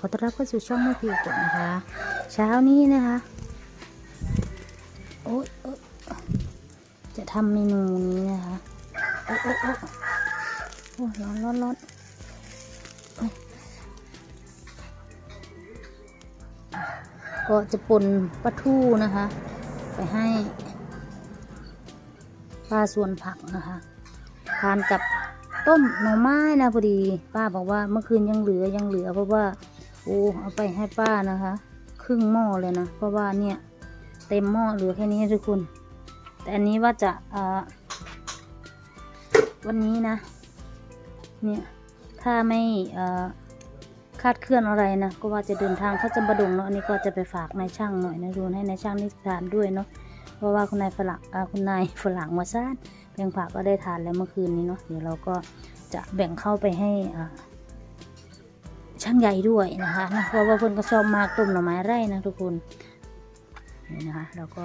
ขอต้อนรับเข้าสู่ช่องแม่พิวก่อนนะคะ เช้านี้นะคะ โอ๊ยจะทำเมนูนี้นะคะ โอ๊ยโอ๊ยโอ๊ยโอ้ยร้อนร้อนร้อนก็จะปนปลาทูนะคะ ไปให้ปลาส่วนผักนะคะ ทานกับต้มหน่อไม้นะพอดี ป้าบอกว่าเมื่อคืนยังเหลือยังเหลือเพราะว่า โอ้เอาไปให้ป้านะคะ ครึ่งหม้อเลยนะ เพราะว่าเนี่ย เต็มหม้อเหลือแค่นี้ทุกคน แต่อันนี้ว่าจะอ่อวันนี้นะ เนี่ย ถ้าไม่อ่อคาดเคลื่อนอะไรนะ ก็ว่าจะเดินทางเข้าจำบดงเนาะ อันนี้ก็จะไปฝากนายช่างหน่อยนะดูให้นายช่างนี่ทานด้วยเนาะ เพราะว่าคุณนายฝรั่งอ่าคุณนายฝรั่งมาซ่านแบ่งผักก็ได้ทานแล้วเมื่อคืนนี้เนาะ เดี๋ยวเราก็จะแบ่งเข้าไปให้อ่า ช่างใหญ่ด้วยนะคะนะเพราะว่าเพิ่นก็ชอบมากต้มหน่อไม้ไร่นะทุกคนนี่นะคะเราก็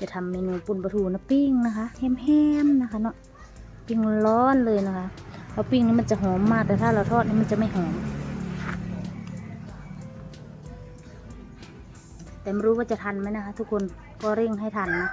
จะทำเมนูปุนปลาทูนะปิ้งนะคะแฮมๆนะคะเนาะปิ้งร้อนเลยนะคะเพราะปิ้งนี่มันจะหอมมากแต่ถ้าเราทอดนี่มันจะไม่หอมแต่ไม่รู้ว่าจะทันไหมนะคะ ทุกคนก็เร่งให้ทันนะ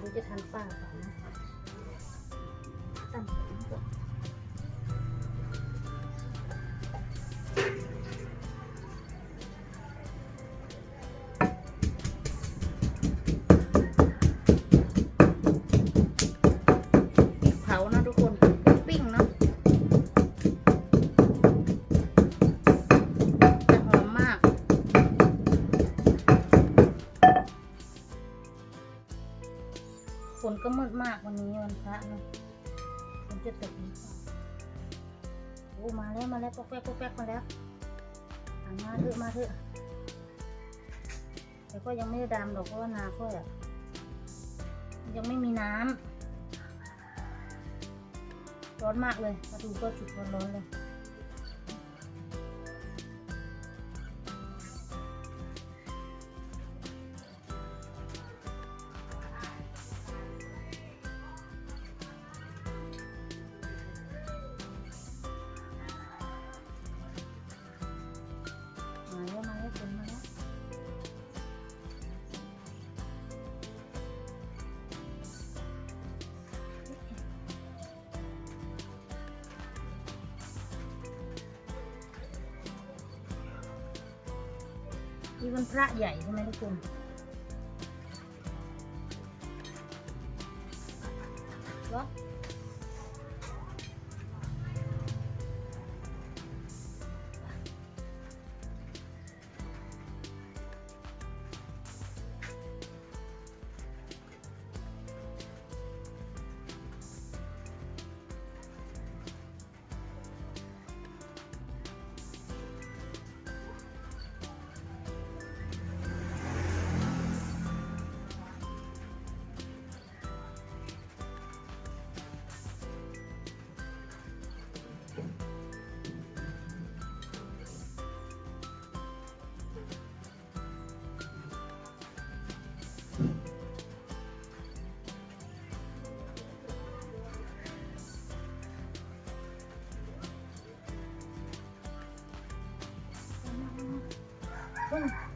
รู้จะทันป้าเปล่านะตั้งผม เนอะฝนจะตกนี่โอ้มาแล้วมาแล้วปอกแป๊กปอกแป๊กมาแล้วอะมาเถอะมาเถอะแต่ก็ยังไม่ได้ดำหรอกเพราะว่านาค่อยอะยังไม่มีน้ำร้อนมากเลยมาดูก็จุดร้อนๆเลย นี่มันพระใหญ่ใช่ไหมทุกคนเหรออืมเสร็จแล้วะ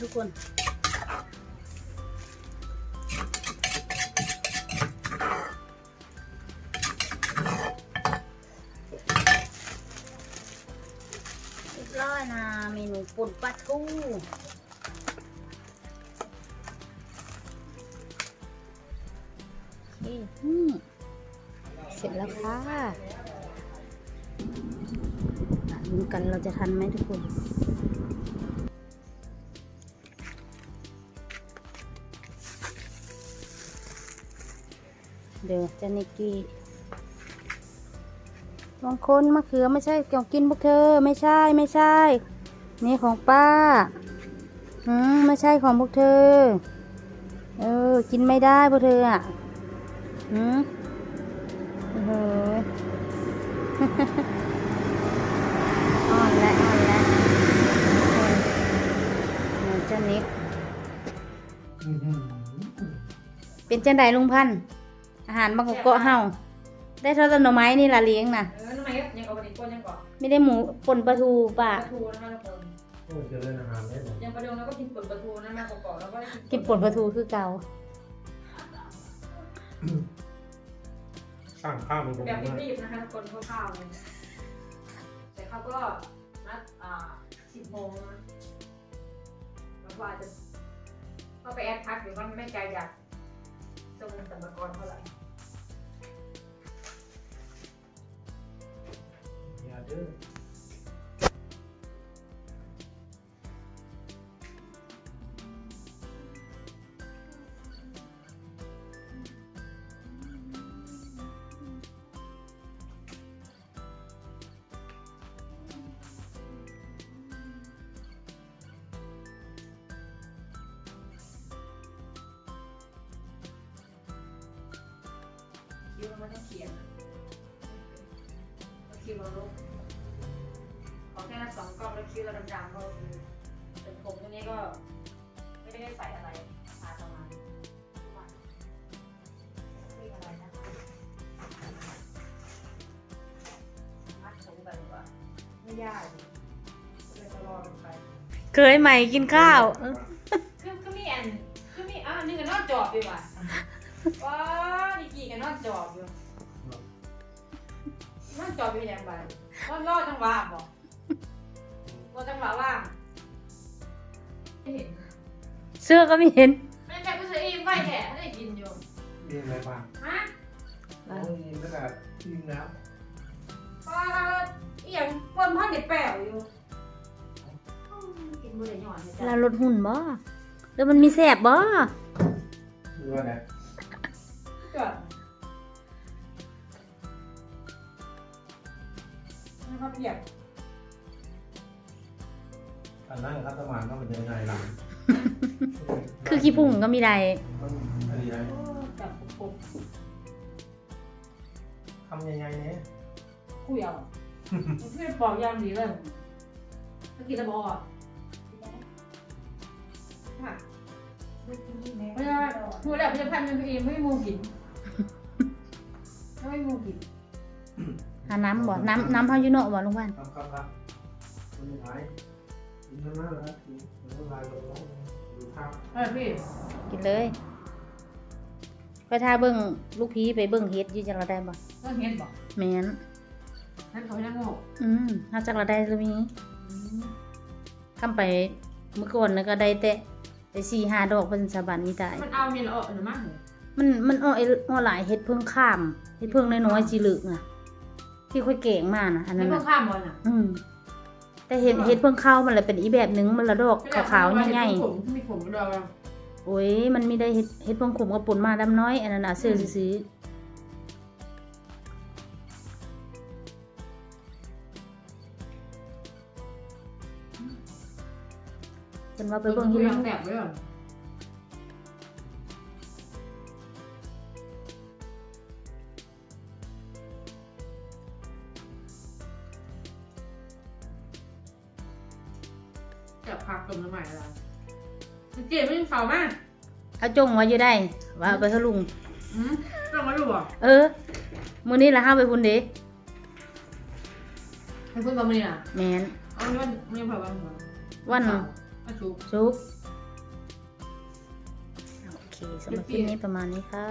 ทุกคน ร้อยนะเมนูปุ่นปลาทูเฮ้เสร็จแล้วค่ะดูกันเราจะทันไหมทุกคน เดี๋ยวเจานิกกี้บางคนมะเขือไม่ใช่ของกินพวกเธอ ไม่ใช่ไม่ใช่ นี่ของป้าอืมไม่ใช่ของพวกเธอ เออ กินไม่ได้พวกเธออะอืมโอ้โหอ่อนแล้วอ่อนแล้วโอ้ยเจ้านิกเป็นจังไดลุงพันธุ์ อาหารบางกอกเกาะเฮาได้เท่าต้นหน่อไม้นี่ละเลี้ยงน่ะเออทำไมก็ยังเอาไปติดก้นยังก่อนไม่ได้หมูป่นปลาทูป่ะปลาทูนะคะทุกคนโอ้ยเจะเล่นอาหารได้หมดยังประเดิมแล้วก็กินป่นปลาทูนะมาเกาะๆแล้วก็ได้กินป่นปลาทูคือเก่าสั่งข้าวมันก็แบบมากรีบๆนะคะทุกคนข้าวๆเลยแต่เขาก็นัดอ่าสิบโมงนะแล้วก็อาจจะก็ไปแอดพักหรือว่าไม่ไกลจากสมุทรสาครเท่าไหร่ เด้อคิ้วมันไม่ต้องเขียนแล้วคิ้วเราลงขอ แค่สองกล้องแล้วคิ้วเราดำๆก็คือเป็นผมตัวนี้ก็ไม่ได้ใส่อะไรทาประมาณทุกวันไม่อะไรนะคะมัดผมกันดีกว่าไม่ยากเลยจะรอกันไปเคยใหม่กินข้าวคือคือมีอันคือมีอะนี่ก็นอนจอบดีกว่าว้านี่กี่กันนอนจอบอยู่นอนจอบอยู่แดงไปนอนรอจังหวะบอก รอจังหวะว่างไม่เห็น เสื้อก็ไม่เห็นไม่ใช่ผู้ชายอิ่มไปแท้ไม่ได้กินอยู่มีอะไรบ้างฮะโอ้ยกระดาษทีมน้ป้าอีหยังปนพันเด็ดแป๋วอยู่อืมกินมื้อเดียวหย่อนเลยเราจ้ะลดหุ่นบ่แล้วมันมีแสบบ่ำหรือว่าไงจอดนี่เขาเปีย กอันนั้นครับสมานก็เป็นยังไงล่ะคือขี้ผุ่งก็มีได้มันอะไรนะโอ้จับปุบทำยังไงเนี่ยๆคุยเอามันคือปอกยามดีเลยถ้ากินแล้วบอกอะค่ะไม่ได้พูดแล้วจะพันยังเองไม่มูกินไม่มูกินหาน้ำบ่ น้ำน้ำเฮาอยู่เนาะบ่ลุงพันธุ์ครับครับครับคนสุดท้ายกิ นเท่านั้นแหละกินแล้วก็ลายลงดูภาพเออพี่กินเลยไปทาเบิ่งลูกพีไปเบิ่งเฮ็ดอยู่จังเราได้บ่ต้องเห็นบอกแม่นนั่นเขาไม่นั่งโง่อืมถ้าจังเราได้หรือมีคำไปเมื่อก่อนน่ะก็ได้แต่ได้4 5ดอกเป็นสาบันนี้ตายมันเอาเนี่ยเหรอหรือมั้งมันมันอ้อไอ้อ้อหลายเฮ็ดเพิ่งข้ามเฮ็ดเพิ่งน้อยๆสิลึกน่ะที่ค่อยเก่งมากน่ะอันไม่นั้นต้อน่ะงข้ามบอลอะ อืม แต่เห็ดเห็ดเพิ่งเข้ามันเลยเป็นอีแบบหนึงมันละดอกขาวๆใหญ่ผมมีผมเราๆโอ้ย มันไม่ได้เห็ดเห็ดเพิ่งขมกับปุ่นมาดำน้อยอันนั้นน่ะซื้อซื้อๆเป็นว่าไปเบิ่งเฮ็ดยันำแสบไว้ก่อน เจี๊ยบไม่ยังเฝ้ามากเอาจงไว้อยู่ได้ ว่าเอาไปทะลุง อืมต้องมาดูอะเออ มื้อนี้ละห้าไปพุ่นเด้ให้พูดกับมันนี่อะแม่นเอาไม่วันไม่เผาวันวันมาชุบจุกโอเคสำหรับคลิปนี้ประมาณนี้ค่ะ